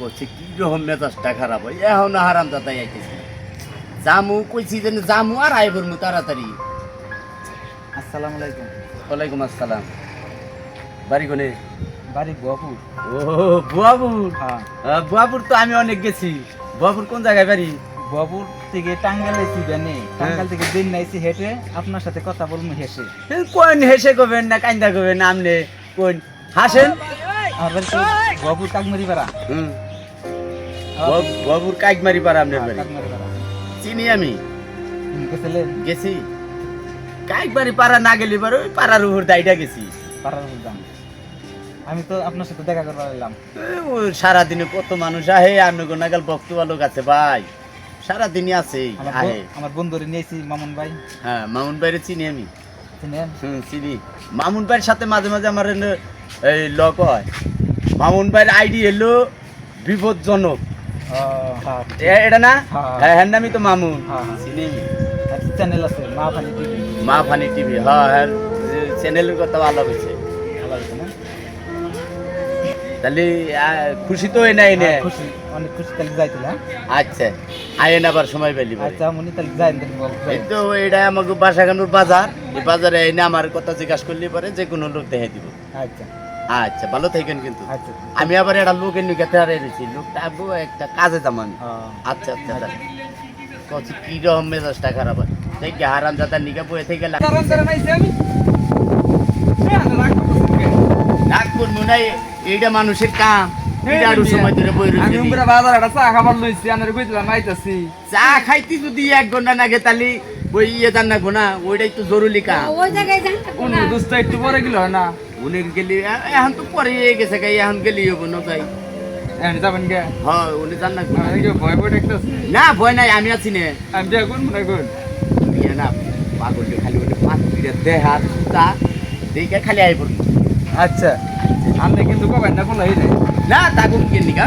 করছে কি রকম মেজাজটা খারাপ হয়? এখন হারাম দাদা আইতেছে। জামু কইছি যে জামু আর আই করমু তাড়াতাড়ি। আসসালামু আলাইকুম। ওয়ালাইকুম আসসালাম। বাড়ি কোনে? বাড়ি গোয়াপুর ও বুয়াপুর? হ্যাঁ। বুয়াপুর তো আমি অনেক গেছি। বুয়াপুর কোন জায়গায় বাড়ি? গোয়াপুর থেকে টাঙ্গাল আইছি বেনে টাঙ্গাল থেকে দিন নাইছি হেঁটে। আপনার সাথে কথা বলব হেসে। কোন হেসে কবেন না কাইন্দা কবেন আমনে? কোন? হাসেন? গোয়াপুর কাকমারি পাড়া। হুম। বুয়াপুর কাইকমারি পাড়া আপনার বাড়ি? চিনি আমি? গেছি। কাইকবাড়ি পাড়া না গেলি পারে ওই পাড়ার উপর দাইটা গেছি। পাড়ার উপর যান আমি তো আপনার সাথে দেখা করবার এলাম। সারাদিনে কত মানুষ আহে আমি নাগাল ভক্ত লোক আছে ভাই। সারাদিনই আছে আমার আহে। আমার বন্ধুরে নিয়েছি মামুন ভাই। হ্যাঁ মামুন ভাইরে চিনি আমি। চিনি? মামুন ভাইয়ের সাথে মাঝে মাঝে আমার এই লক হয়। মামুন ভাইয়ের আইডি এলো বিপজ্জনক। এটা না? হ্যাঁ। হ্যাঁ হ্যাঁ আমি তো হ্যাঁ, হ্যাঁ। আমি চ্যানেল আছে Maa funny TV Maa funny TV হ্যাঁ হ্যাঁ চ্যানেলের কথা ভালো হয়েছে। তাহলে খুশি তো হয় নাই নে? হ্যাঁ, খুশি। অনেক খুশি তাহলে হ্যাঁ? আচ্ছা আইন আবার সময় পেলি। আচ্ছা মনি তাহলে যাই। এই তো এটা আমাকে বাসাগানুর বাজার। এই বাজারে এনে আমার কথা জিজ্ঞাসা করলে পরে যে কোনো লোক দেখে দিব। আচ্ছা। আচ্ছা ভালো থাকেন কিন্তু। আচ্ছা আমি আবার একটা লোকের নিকে তেয়ারে রয়েছি লোকটা আবু একটা কাজে যাম আমি। হ্যাঁ। আচ্ছা আচ্ছা আচ্ছা। কচ্ছি কি রকম মেজাজটা খারাপ হয়। দেখি হারাম দাদা নিকে বয়ে থেকে লাগ রাগ করব না এইটা মানুষের কাম। এইটা আরও সময় ধরে বই আমি রয়েছে উমরা চা খাইতে যদি এক ঘণ্টা নাগে তাহলে ওই ইয়ে জান নাগো না ওইটাই তো জরুরি কাম। ওই জায়গায় যান না অন্য দোস্ত একটু পরে গেল না। উনি গেলি এখন তো পরে গেছে গাই এখন গেলি হব না তাই যাবেন গে হ্যাঁ উনি যান না ভয় ভয় দেখতেছি। না ভয় নাই আমি আছি নে। আমি করুন মনে করুন। ইয়ে না পাগল খালি ওটা পাঁচ পিঠে দেহা সুতা দেখে খালি আই পড়ি আচ্ছা। আপনি কিন্তু কবেন না বলাই না কোন কেন নিকা